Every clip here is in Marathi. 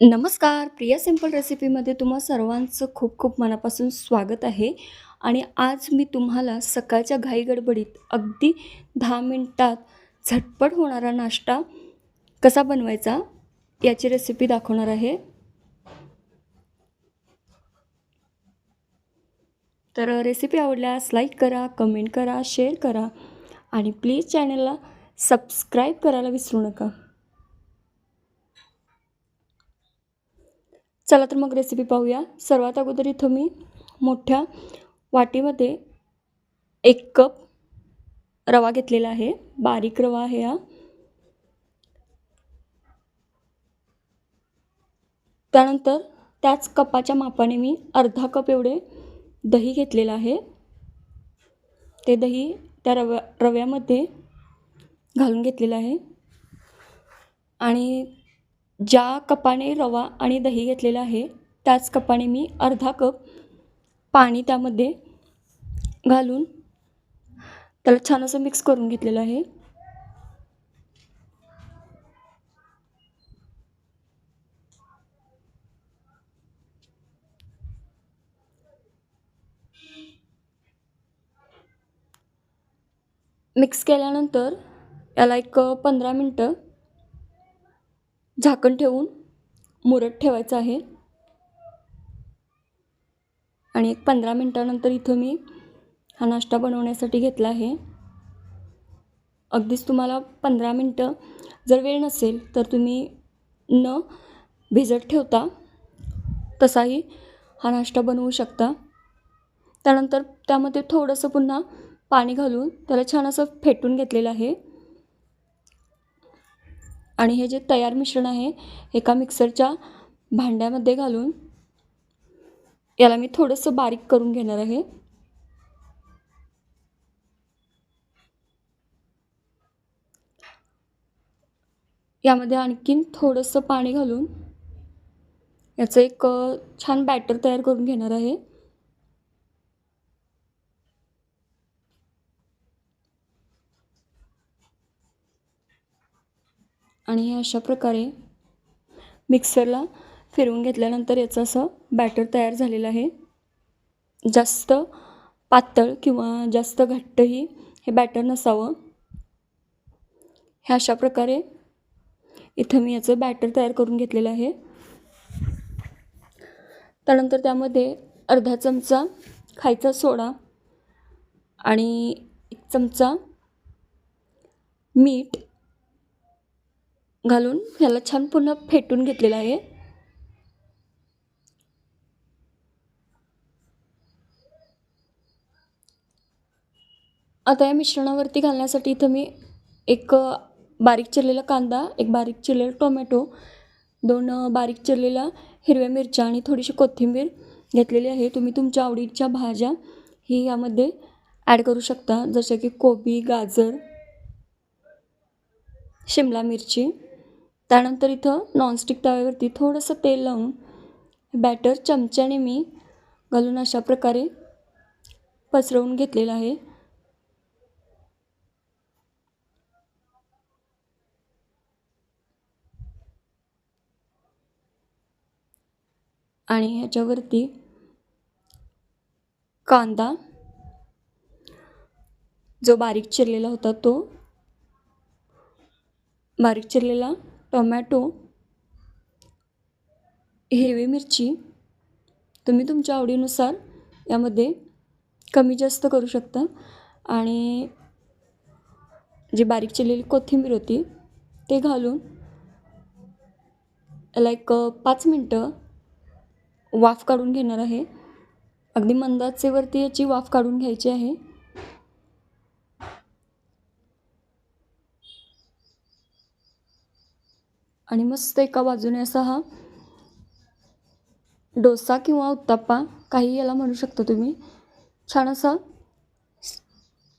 नमस्कार प्रिया सिंपल रेसिपीमध्ये तुम्हा सर्वांचं खूप खूप मनापासून स्वागत आहे. आणि आज मी तुम्हाला सकाळच्या घाई गडबडीत अगदी दहा मिनटात झटपट होणारा नाश्ता कसा बनवायचा याची रेसिपी दाखवणार आहे. तर रेसिपी आवडल्यास लाईक करा कमेंट करा शेअर करा आणि प्लीज चॅनलला सबस्क्राईब करायला विसरू नका. चला तर मग रेसिपी पाहूया. सर्वात अगोदर इथं मी मोठ्या वाटीमध्ये एक कप रवा घेतलेला आहे. बारीक रवा आहे हा. त्यानंतर त्याच कपाच्या मापाने मी अर्धा कप एवढे दही घेतलेलं आहे. ते दही त्या रव्या रव्यामध्ये घालून घेतलेलं आहे. आणि ज्या कपाने रवा आणि दही घेतलेलं आहे त्याच कपाने मी अर्धा कप पाणी त्यामध्ये घालून त्याला छान असं मिक्स करून घेतलेलं आहे. मिक्स केल्यानंतर याला एक पंधरा मिनटं झाकण ठेवून मुरत ठेवायचं आहे. आणि एक पंधरा मिनटानंतर इथं मी हा नाश्ता बनवण्यासाठी घेतला आहे. अगदीच तुम्हाला पंधरा मिनटं जर वेळ नसेल तर तुम्ही न भिजत ठेवता तसाही हा नाश्ता बनवू शकता. त्यानंतर त्यामध्ये थोडंसं पुन्हा पाणी घालून त्याला छान असं फेटून घेतलेलं आहे. आणि हे जे तयार मिश्रण आहे एका मिक्सरच्या भांड्यामध्ये घालून याला मी थोडंसं बारीक करून घेणार आहे. यामध्ये आणखीन थोडंसं पाणी घालून याचं एक छान बॅटर तयार करून घेणार आहे. आणि हे अशा प्रकारे मिक्सरला फिरवून घेतल्यानंतर याचं असं बॅटर तयार झालेलं आहे. जास्त पातळ किंवा जास्त घट्टही हे बॅटर नसावं. हे अशा प्रकारे इथं मी याचं बॅटर तयार करून घेतलेलं आहे. त्यानंतर त्यामध्ये अर्धा चमचा खायचा सोडा आणि एक चमचा मीठ घालून ह्याला छान पुन्हा फेटून घेतलेलं आहे. आता या मिश्रणावरती घालण्यासाठी इथं मी एक बारीक चिरलेला कांदा एक बारीक चिरलेला टोमॅटो दोन बारीक चिरलेल्या हिरव्या मिरच्या आणि थोडीशी कोथिंबीर घेतलेली आहे. तुम्ही तुमच्या आवडीच्या भाज्या ही यामध्ये ॲड करू शकता. जसे की कोबी गाजर शिमला मिरची. त्यानंतर इथं नॉनस्टिक तव्यावरती थोडंसं तेल लावून बॅटर चमच्याने मी घालून अशा प्रकारे पसरवून घेतलेलं आहे. आणि ह्याच्यावरती कांदा जो बारीक चिरलेला होता तो बारीक चिरलेला टोमॅटो हिरवी मिरची तुम्ही तुमच्या आवडीनुसार यामध्ये कमी जास्त करू शकता. आणि जी बारीक चिरलेली कोथिंबीर होती ते घालून लाईक पाच मिनटं वाफ काढून घेणार आहे. अगदी मंदाचेवरती याची वाफ काढून घ्यायची आहे. आणि मस्त एका बाजूने असा हा डोसा किंवा उत्ताप्पा काही याला म्हणू शकता तुम्ही. छान असा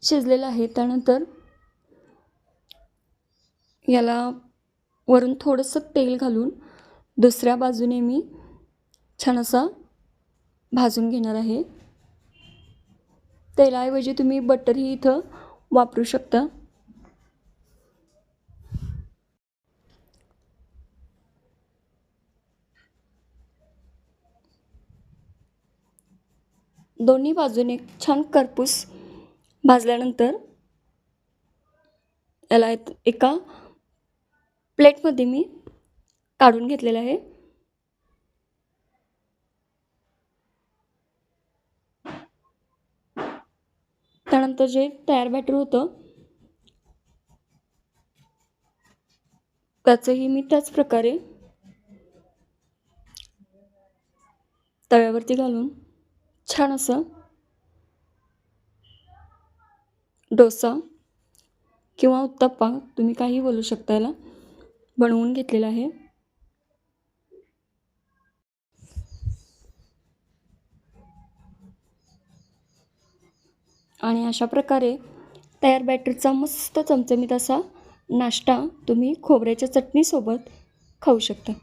शिजलेला आहे. त्यानंतर याला वरून थोडंसं तेल घालून दुसऱ्या बाजूने मी छान असा भाजून घेणार आहे. तेलाऐवजी तुम्ही बटरही इथं वापरू शकता. दोन्ही बाजूने छान करपूस भाजल्यानंतर याला एक- एका प्लेटमध्ये मी काढून घेतलेलं आहे. त्यानंतर जे तयार बॅटर होतं त्याचंही मी त्याच प्रकारे तव्यावरती घालून छान असं. डोसा किंवा उत्तप्पा तुम्ही काही बोलू शकता याला. बनवून घेतलेला आहे. आणि अशा प्रकारे तयार बॅटरचा मस्त चमचमीत असा नाश्ता तुम्ही खोबऱ्याच्या चटणीसोबत खाऊ शकता.